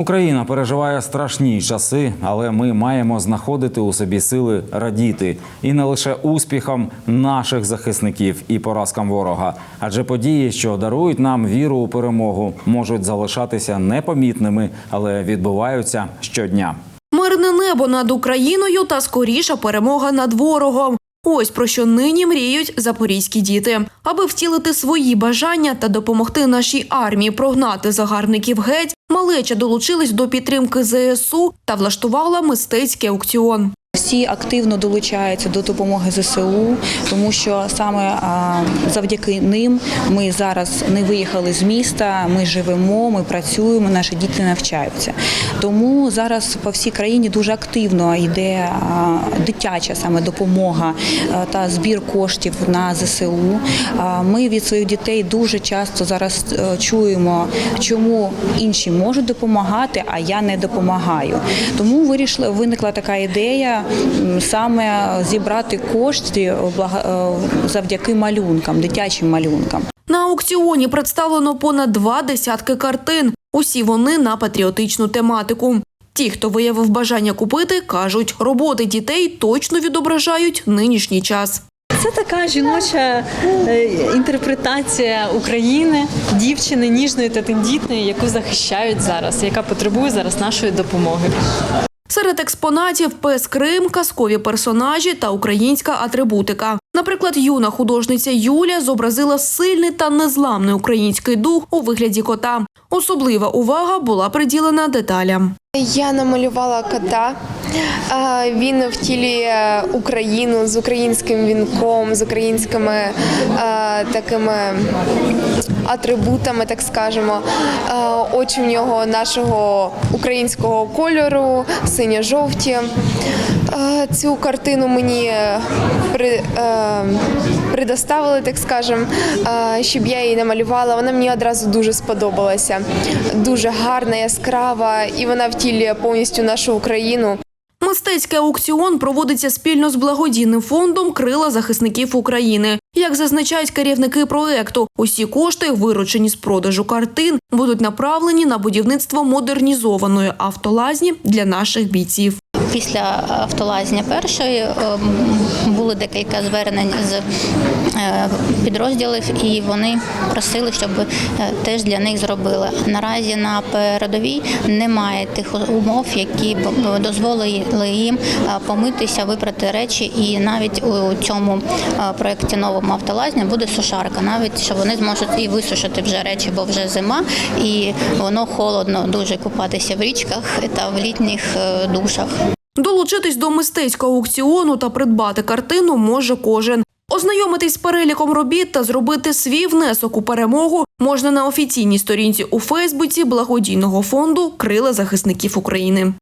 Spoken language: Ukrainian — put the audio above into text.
Україна переживає страшні часи, але ми маємо знаходити у собі сили радіти і не лише успіхам наших захисників і поразкам ворога. Адже події, що дарують нам віру у перемогу, можуть залишатися непомітними, але відбуваються щодня. Мирне небо над Україною та скоріша перемога над ворогом. Ось про що нині мріють запорізькі діти, аби втілити свої бажання та допомогти нашій армії прогнати загарбників геть. Малеча долучилась до підтримки ЗСУ та влаштувала мистецький аукціон. Всі активно долучаються до допомоги ЗСУ, тому що саме завдяки ним ми зараз не виїхали з міста. Ми живемо, ми працюємо, наші діти навчаються. Тому зараз по всій країні дуже активно йде дитяча саме допомога та збір коштів на ЗСУ. Ми від своїх дітей дуже часто зараз е, чуємо, чому інші можуть допомагати, а я не допомагаю. Тому вирішила виникла така ідея саме зібрати кошти блага- е, завдяки малюнкам, дитячим малюнкам. На аукціоні представлено понад два десятки картин. Усі вони на патріотичну тематику. Ті, хто виявив бажання купити, кажуть, роботи дітей точно відображають нинішній час. Це така жіноча е, інтерпретація України, дівчини ніжної та тендітної, яку захищають зараз, яка потребує зараз нашої допомоги. Серед експонатів пес Крим, казкові персонажі та українська атрибутика. Наприклад, юна художниця Юля зобразила сильний та незламний український дух у вигляді кота. Особлива увага була приділена деталям. Я намалювала кота. Він втілює Україну з українським вінком, з українськими такими атрибутами, так скажемо. Е, Очі в нього нашого українського кольору, синьо-жовті. Е, Цю картину мені е, предоставили, так скажемо, щоб я її намалювала. Вона мені одразу дуже сподобалася. Дуже гарна, яскрава, і вона втілює повністю нашу Україну. Мистецький аукціон проводиться спільно з благодійним фондом Крила захисників України. Як зазначають керівники проекту, усі кошти, виручені з продажу картин, будуть направлені на будівництво модернізованої автолазні для наших бійців. Після автолазні першої ем, були декілька звернень з е, підрозділів, і вони просили, щоб е, теж для них зробили. Наразі на передовій немає тих умов, які б дозволили їм е, помитися, випрати речі. І навіть у цьому проєкті новому автолазні буде сушарка, навіть що вони зможуть і висушити вже речі, бо вже зима, і воно холодно дуже купатися в річках та в літніх душах. Долучитись до мистецького аукціону та придбати картину може кожен. Ознайомитись з переліком робіт та зробити свій внесок у перемогу можна на офіційній сторінці у Фейсбуці благодійного фонду Крила захисників України.